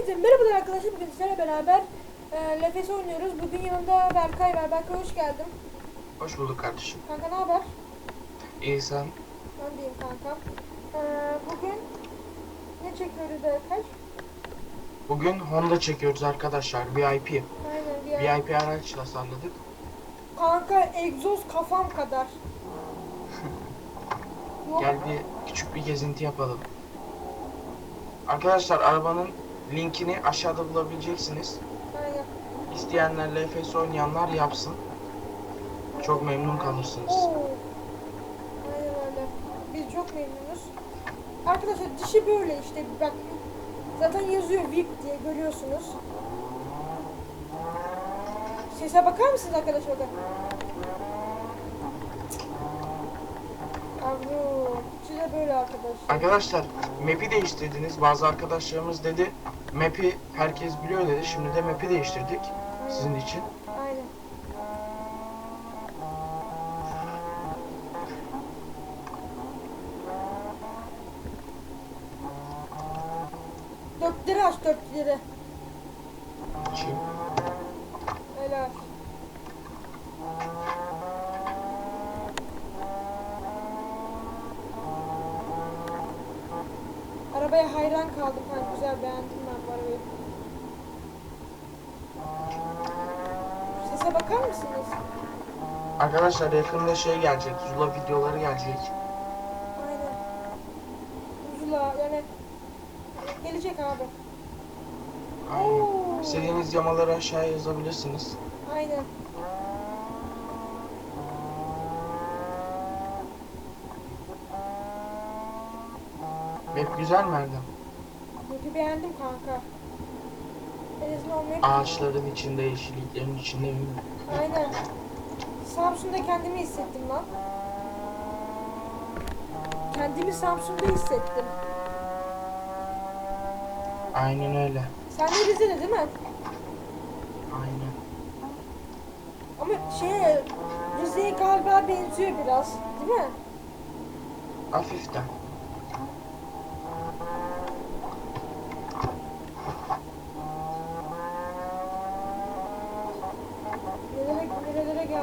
Herkese merhabalar arkadaşlar. Bugün sizlerle beraber e, LFS oynuyoruz. Bugün yanımda Berkay var. Berkay hoş geldin. Hoş bulduk kardeşim. Kanka ne haber? İyi sen? Ben deyim kanka. E, bugün ne çekiyoruz Berkay? Bugün Honda çekiyoruz arkadaşlar. VIP. Aynen an- VIP araç tasarladık. Kanka egzoz kafam kadar. Gel bir küçük bir gezinti yapalım. Arkadaşlar arabanın linkini aşağıda bulabileceksiniz. İsteyenler LFS oynayanlar yapsın. Çok memnun kalırsınız. Oo. Aynen öyle. Biz çok memnunuz. Arkadaşlar dişi böyle işte bak zaten yazıyor VIP diye görüyorsunuz. Sese bakar mısınız arkadaşlar? Yavrum. Size böyle arkadaşlar. Arkadaşlar map'i değiştirdiniz. Bazı arkadaşlarımız dedi map'i herkes biliyor dedi. Şimdi de map'i değiştirdik sizin için. Aynen. Dörtleri aç dörtleri. Şimdi Arabaya hayran kaldım. Ha, güzel beğendim ben bu arabayı. Sese bakar mısınız? Arkadaşlar yakında şey gelecek. Zula videoları gelecek. Aynen. Uzula yani gelecek abi. Aynen. İstediğiniz yamaları aşağıya yazabilirsiniz. Aynen. Map güzel mi Erdem? Map'i beğendim kanka. En azından o map. Ağaçların içinde, yeşilliklerin içinde mi? Aynen. Samsun'da kendimi hissettim lan. Kendimi Samsun'da hissettim. Aynen öyle. Sen de Rize'de değil mi? Aynen. Ama şey Rize'ye galiba benziyor biraz. Değil mi? Hafiften.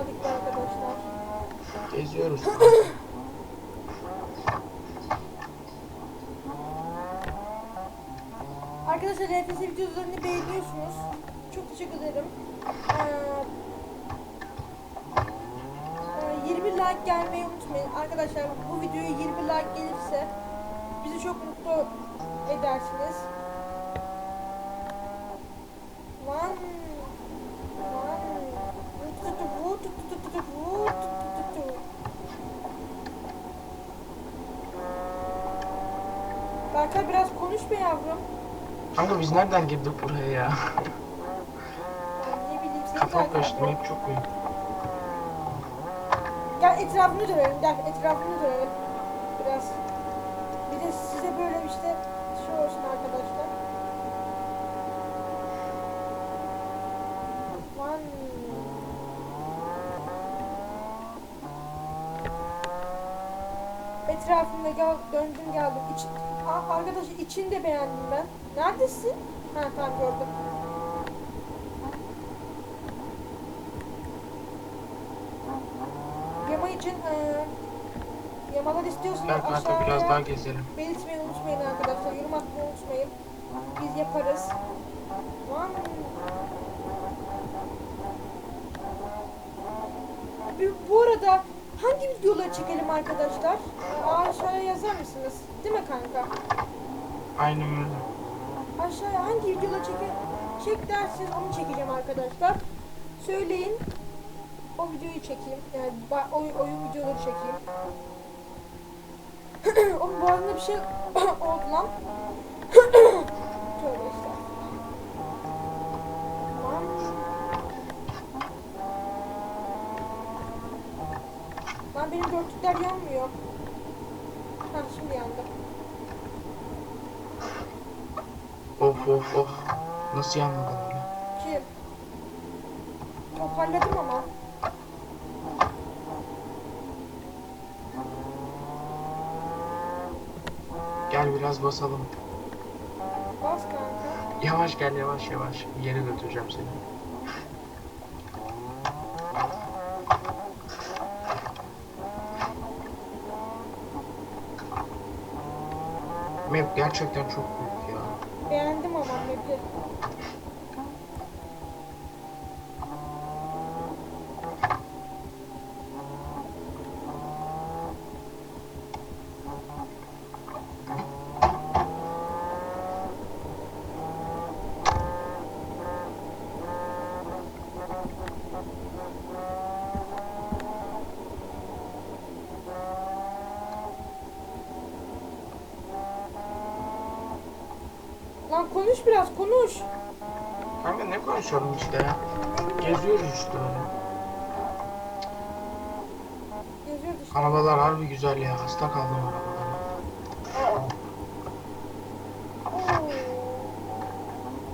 Be arkadaşlar. Geziyoruz. Arkadaşlar RFS videolarını beğeniyorsunuz. Çok teşekkür ederim. Ee, e, 20 like gelmeyi unutmayın. Arkadaşlar bu videoya 20 like gelirse bizi çok mutlu edersiniz. Berkay biraz konuş be yavrum. Kanka biz nereden girdik buraya ya? Ne bileyim seni Kafam takip karıştı. ediyorum. Map çok büyük. Gel etrafını dönelim, gel etrafını dönelim. Biraz. Bir de size böyle işte şey olsun arkadaşlar. One. Etrafında gel, döndüm geldim. İç, arkadaş içini de beğendim ben. Neredesin? Ha tamam gördüm. Yama için eee yamalar istiyorsanız kanka aşağıya biraz daha gezelim. belirtmeyi unutmayın arkadaşlar. Yorum atmayı unutmayın. Biz yaparız. Bu- Bu arada hangi videoları çekelim arkadaşlar? Aşağıya yazar mısınız? Değil mi kanka? Aynen öyle. Aşağıya hangi videoları çeke çek derseniz onu çekeceğim arkadaşlar. Söyleyin. O videoyu çekeyim. Yani oyun, oyun videoları çekeyim. Oğlum boğazımda bir şey oldu lan. Tövbe işte. Lan. Lan benim dörtlükler yanmıyor. Ha şimdi yandı. Of of of. Nasıl yanmadın öyle? Kim? Toparladım ama. Gel biraz basalım. Bas kanka. Yavaş gel yavaş yavaş. Yere götüreceğim seni. Map gerçekten çok büyük ya. Beğendim ama map'i. Konuş biraz konuş. Kanka ne konuşalım işte ya. Geziyoruz işte öyle. Geziyoruz işte. Arabalar harbi güzel ya. Hasta kaldım arabalara.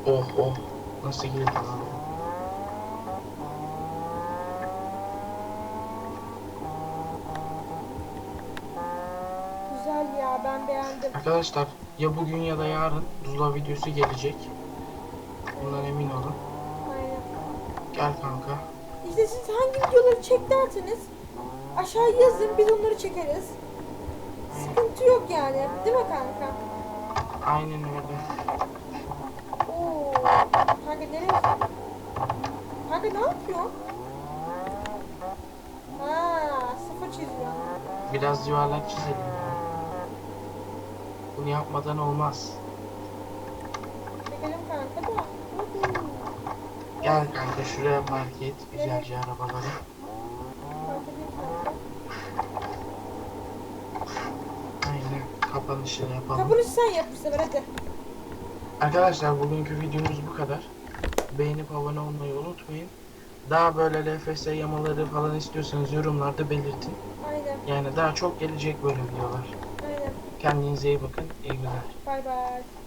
Oh oh. Nasıl girdi lan? Güzel ya ben beğendim. Arkadaşlar ya bugün ya da yarın Zula videosu gelecek. Bundan emin olun. Aynen. Gel kanka. İşte siz hangi videoları çek derseniz aşağı yazın biz onları çekeriz. Sıkıntı yok yani. Değil mi kanka? Aynen öyle. Oo. Kanka nereye? Kanka ne yapıyor? Ha, sıfır çiziyor. Biraz yuvarlak çizelim ya. Bunu yapmadan olmaz. Kanka da. Gel kanka şuraya park et güzelce arabaları. Aynen kapanışı da yapalım. Kapanışı sen yap bu sefer hadi. Arkadaşlar bugünkü videomuz bu kadar. Beğenip abone olmayı unutmayın. Daha böyle LFS yamaları falan istiyorsanız yorumlarda belirtin. Aynen. Yani daha çok gelecek böyle videolar. Kendinize iyi bakın. İyi günler. Bay bay.